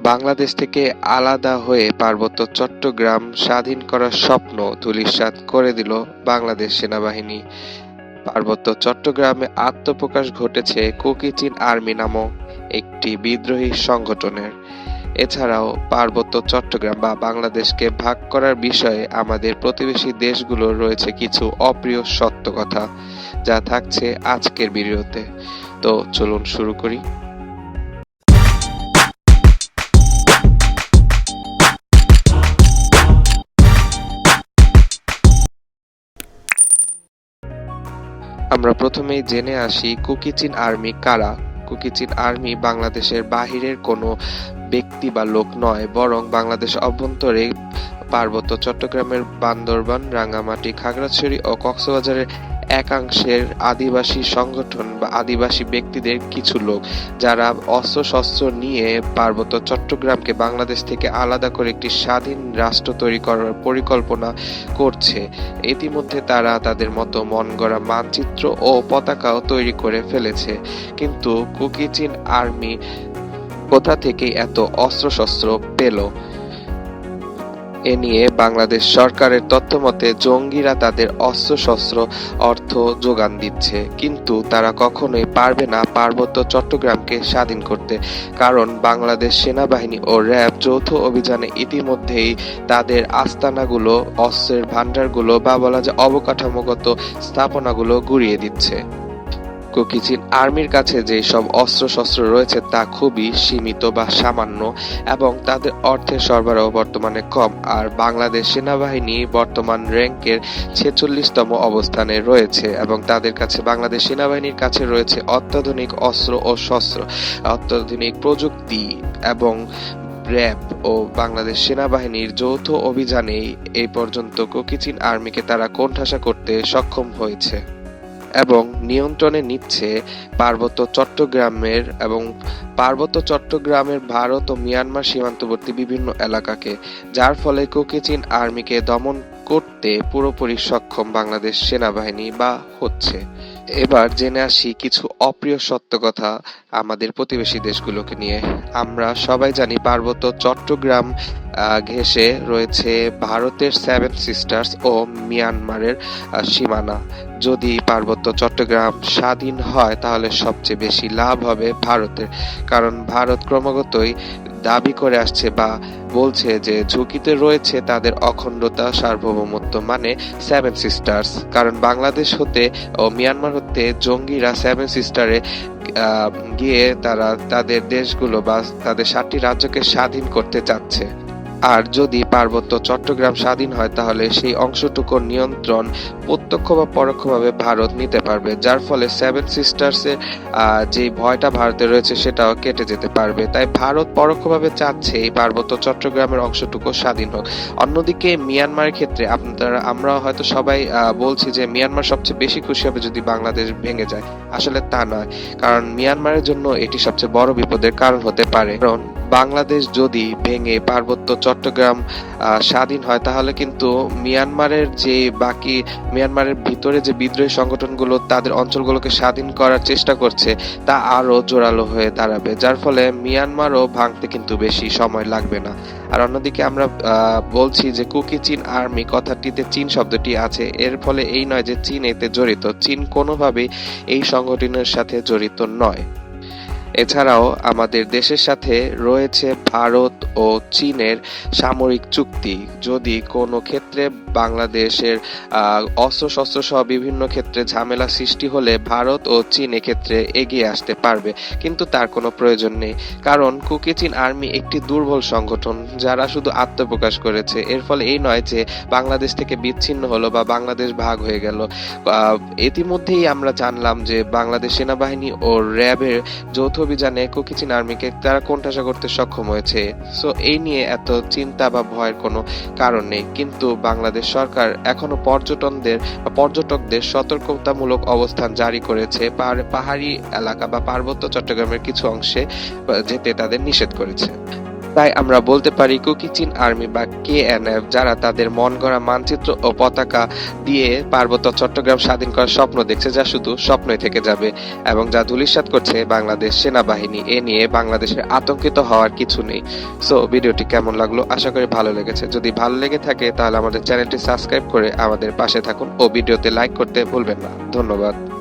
বাংলাদেশ থেকে আলাদা হয়ে পার্বত্য চট্টগ্রাম স্বাধীন করার স্বপ্ন ধূলিসাৎ করে দিল বাংলাদেশ সেনাবাহিনী। পার্বত্য চট্টগ্রামে আত্মপ্রকাশ ঘটেছে কুকিচিন আর্মি নামক একটি বিদ্রোহী সংগঠনের। এছাড়াও পার্বত্য চট্টগ্রাম বা বাংলাদেশকে ভাগ করার বিষয়ে আমাদের প্রতিবেশী দেশগুলোর রয়েছে কিছু অপ্রিয় সত্য কথা যা থাকছে আজকের ভিডিওতে। তো চলুন শুরু করি। আমরা প্রথমেই জেনে আসি কুকিচিন আর্মি কারা। কুকিচিন আর্মি বাংলাদেশের বাহিরের কোনো ব্যক্তি বা লোক নয়, বরং বাংলাদেশ অভ্যন্তরে পার্বত্য চট্টগ্রামের বান্দরবান, রাঙ্গামাটি, খাগড়াছড়ি ও কক্সবাজারের একাংশের আদিবাসী সংগঠন বা আদিবাসী ব্যক্তিদের কিছু লোক যারা অস্ত্র শস্ত্র নিয়ে পার্বত্য চট্টগ্রামকে বাংলাদেশ থেকে আলাদা করে একটি স্বাধীন রাষ্ট্র তৈরি করার পরিকল্পনা করছে। ইতিমধ্যে তারা তাদের মতো মন গড়া মানচিত্র ও পতাকাও তৈরি করে ফেলেছে। কিন্তু কুকিচিন আর্মি কোথা থেকে এত অস্ত্রশস্ত্র পেল? এ নিয়ে বাংলাদেশ সরকারের তথ্যমতে, জঙ্গিরা তাদের অস্ত্রশস্ত্র, অর্থ যোগান দিচ্ছে। কিন্তু তারা কখনোই পারবে না পার্বত্য চট্টগ্রামকে স্বাধীন করতে। কারণ বাংলাদেশ সেনাবাহিনী ও র্যাব যৌথ অভিযানে ইতিমধ্যেই তাদের আস্তানাগুলো, অস্ত্রের ভান্ডারগুলো বা বলা যায় অবকাঠামোগত স্থাপনাগুলো গুড়িয়ে দিচ্ছে। কুকিচিন আর্মির কাছে যে সব অস্ত্রশস্ত্র রয়েছে তা খুবই সীমিত বা সামান্য এবং তাদের অর্থের সরবরাহ বর্তমানে কম। আর বাংলাদেশ সেনাবাহিনী বর্তমান র্যাঙ্কের ছেচল্লিশতম অবস্থানে রয়েছে এবং তাদের কাছে, বাংলাদেশ সেনাবাহিনীর কাছে রয়েছে অত্যাধুনিক অস্ত্র ও শস্ত্র, অত্যাধুনিক প্রযুক্তি এবং র্যাব ও বাংলাদেশ সেনাবাহিনীর যৌথ অভিযানেই এই পর্যন্ত কোকিচিন আর্মিকে তারা কোণঠাসা করতে সক্ষম হয়েছে। এবং নিয়ন্ত্রণে নিচ্ছে পার্বত্য চট্টগ্রামের এবং পার্বত্য চট্টগ্রামের ভারত ও মিয়ানমার সীমান্তবর্তী বিভিন্ন এলাকাকে, যার ফলে কোকিচিন আর্মিকে দমন করতে পুরোপুরি সক্ষম বাংলাদেশ সেনাবাহিনী বা হচ্ছে। এবার জেনে আসি কিছু অপ্রিয় সত্য কথা আমাদের প্রতিবেশী দেশগুলোকে নিয়ে। আমরা সবাই জানি পার্বত্য চট্টগ্রাম ঘেঁষে রয়েছে ভারতের সেভেন সিস্টার্স ও মিয়ানমারের সীমানা। যদি পার্বত্য চট্টগ্রাম স্বাধীন হয়, তাহলে সবচেয়ে বেশি লাভ হবে ভারতের। কারণ ভারত ক্রমাগতই দাবি করে আসছে বা বলছে যে ঝুঁকিতে রয়েছে তাদের অখণ্ডতা, সার্বভৌমত্ব মানে সেভেন সিস্টার্স কারণ বাংলাদেশ হতে ও মিয়ানমার হতে জঙ্গিরা সেভেন সিস্টারে গিয়ে তারা তাদের দেশগুলো বা তাদের সাতটি রাজ্যকে স্বাধীন করতে চাচ্ছে। আর যদি পার্বত্য চট্টগ্রাম স্বাধীন হয়, তাহলে সেই অংশটুকুর নিয়ন্ত্রণ প্রত্যক্ষ বা পরোক্ষভাবে ভারত নিতে পারবে, যার ফলে সেভেন সিস্টার্সের যে ভয়টা ভারতে রয়েছে সেটাও কেটে যেতে পারবে। তাই ভারত পরোক্ষভাবে চাচ্ছে এই পার্বত্য চট্টগ্রামের অংশটুকু স্বাধীন হোক। অন্যদিকে মিয়ানমারের ক্ষেত্রে আপনারা আমরা হয়তো সবাই বলছি যে মিয়ানমার সবচেয়ে বেশি খুশি হবে যদি বাংলাদেশ ভেঙে যায়। আসলে তা নয়, কারণ মিয়ানমারের জন্য এটি সবচেয়ে বড় বিপদের কারণ হতে পারে। কারণ বাংলাদেশ যদি ভেঙে পার্বত্য চট্টগ্রাম স্বাধীন হয়, তাহলে কিন্তু মিয়ানমারের যে বাকি, মিয়ানমারের ভিতরে যে বিদ্রোহী সংগঠনগুলো তাদের অঞ্চলগুলোকে স্বাধীন করার চেষ্টা করছে, তা আরও জোরালো হয়ে দাঁড়াবে, যার ফলে মিয়ানমারও ভাঙতে কিন্তু বেশি সময় লাগবে না। আর অন্যদিকে আমরা বলছি যে কুকি চীন আর্মি, কথাটিতে চীন শব্দটি আছে, এর ফলে এই নয় যে চীন এতে জড়িত, চীন কোনোভাবেই এই সংগঠনের সাথে জড়িত নয়। এছাড়াও আমাদের দেশের সাথে রয়েছে ভারত ও চীনের সামরিক চুক্তি। যদি কোনো ক্ষেত্রে বাংলাদেশের অস্ত্রশস্ত্র সহ বিভিন্ন ক্ষেত্রে ঝামেলা সৃষ্টি হলে ভারত ও চীন এক্ষেত্রে এগিয়ে আসতে পারবে, কিন্তু তার কোনো প্রয়োজন নেই। কারণ কুকি চীন আর্মি একটি দুর্বল সংগঠন, যারা শুধু আত্মপ্রকাশ করেছে। এর ফলে এই নয় যে বাংলাদেশ থেকে বিচ্ছিন্ন হলো বা বাংলাদেশ ভাগ হয়ে গেল। ইতিমধ্যেই আমরা জানলাম যে বাংলাদেশ সেনাবাহিনী ও র্যাবের যৌথ অভিযানে কুকিচিন আর্মিকে তারা কোণঠাসা করতে সক্ষম হয়েছে। সো এই নিয়ে এত চিন্তা বা ভয়ের কোনো কারণ নেই। কিন্তু বাংলাদেশ সরকার এখনও পর্যটনদের বা পর্যটকদের সতর্কতামূলক অবস্থান জারি করেছে। পাহাড়- পাহাড়ি এলাকা বা পার্বত্য চট্টগ্রামের কিছু অংশে যেতে তাদের নিষেধ করেছে। তাই আমরা বলতে পারি কুকিচিন আর্মি বা কেএনএফ, যারা তাদের মন গড়া মানচিত্র ও পতাকা দিয়ে পার্বত্য চট্টগ্রাম স্বাধীন করার স্বপ্ন দেখছে, যা শুধু স্বপ্নই থেকে যাবে এবং যা ধূলিসাৎ করছে বাংলাদেশ সেনাবাহিনী। এ নিয়ে বাংলাদেশের আতঙ্কিত হওয়ার কিছু নেই। সো ভিডিওটি কেমন লাগল? আশা করি ভালো লেগেছে। যদি ভালো লেগে থাকে, তাহলে আমাদের চ্যানেলটি সাবস্ক্রাইব করে আমাদের পাশে থাকুন ও ভিডিওতে লাইক করতে ভুলবেন না। ধন্যবাদ।